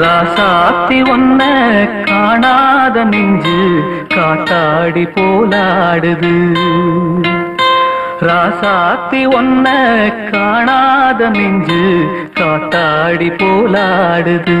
ராசாத்தி ஒன்ன காணாத நெஞ்சு காத்தாடி போலாடுது. ராசாத்தி ஒன்ன காணாத நெஞ்சு காத்தாடி போலாடுது.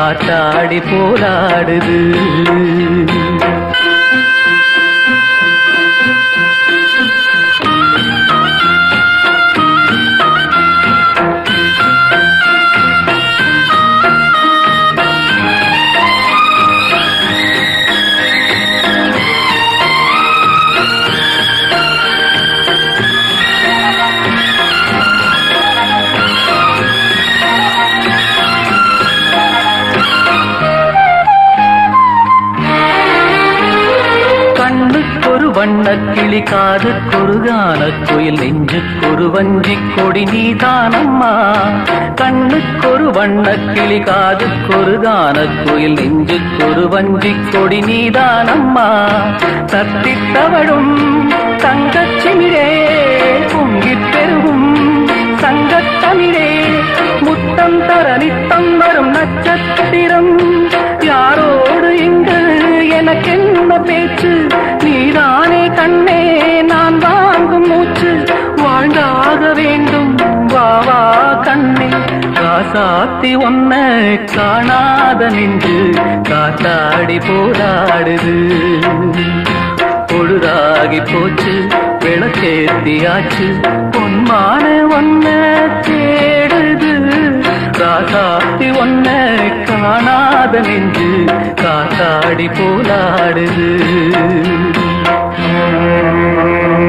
காத்தாடி போராடுது. கிளி காதுக்கொரு கானக் குயில் நெஞ்சுக்கொரு வஞ்சி கொடி நீதானம்மா. கண்ணுக்கொரு வண்ண கிளி காதுக்கொரு கானக் குயில் நெஞ்சுக்கொரு வஞ்சி கொடி நீதானம்மா. தத்தித்தவழும் தங்கச்சிமிழே தங்கச் பொங்கிப் பெருகும் சங்கத்தமிழே முத்தம் தரணித்த சாத்தி ஒன்ன காணாத நின்று காத்தாடி போராடுது பொழுதாகி போச்சு விளக்கேத்தியாச்சு பொன்மான ஒன்ன தேடுது காசாத்தி ஒன்ன காணாத நின்று காத்தாடி போராடுது Thank you.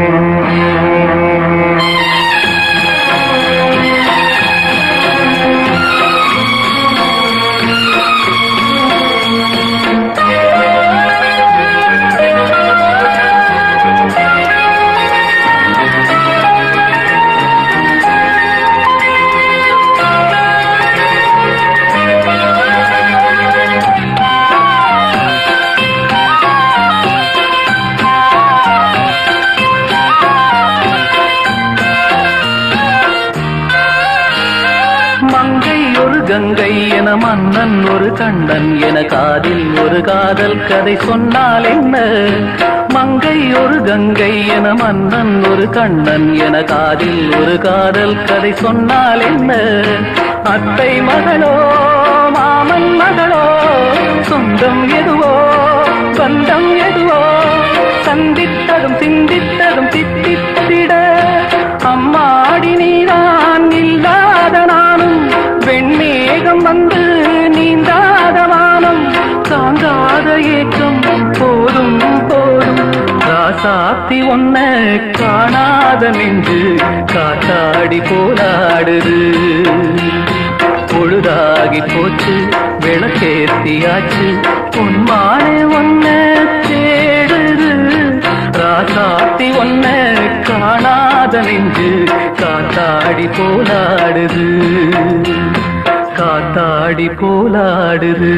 ஒரு கங்கை என மன்னன் ஒரு கண்ணன் என காதில் ஒரு காதல் கதை சொன்னால் என்ன? மங்கை ஒரு கங்கை என மன்னன் ஒரு கண்ணன் என காதில் ஒரு காதல் கதை சொன்னால் என்ன? அத்தை மகளோ மாமன் மகளோ சொந்தம் எதுவோ சொந்தம் எதுவோ சந்தித்ததும் சிந்தித்த ராசாத்தி ஒன்ன காணாத நெஞ்சு காத்தாடி போலாடுது பொழுதாகி போச்சு விளக்கேத்தியாச்சு பொன்மானே ஒன்ன தேடுது. ராசாத்தி ஒன்ன காணாத நெஞ்சு காத்தாடி போலாடுது. காத்தாடி போலாடுது.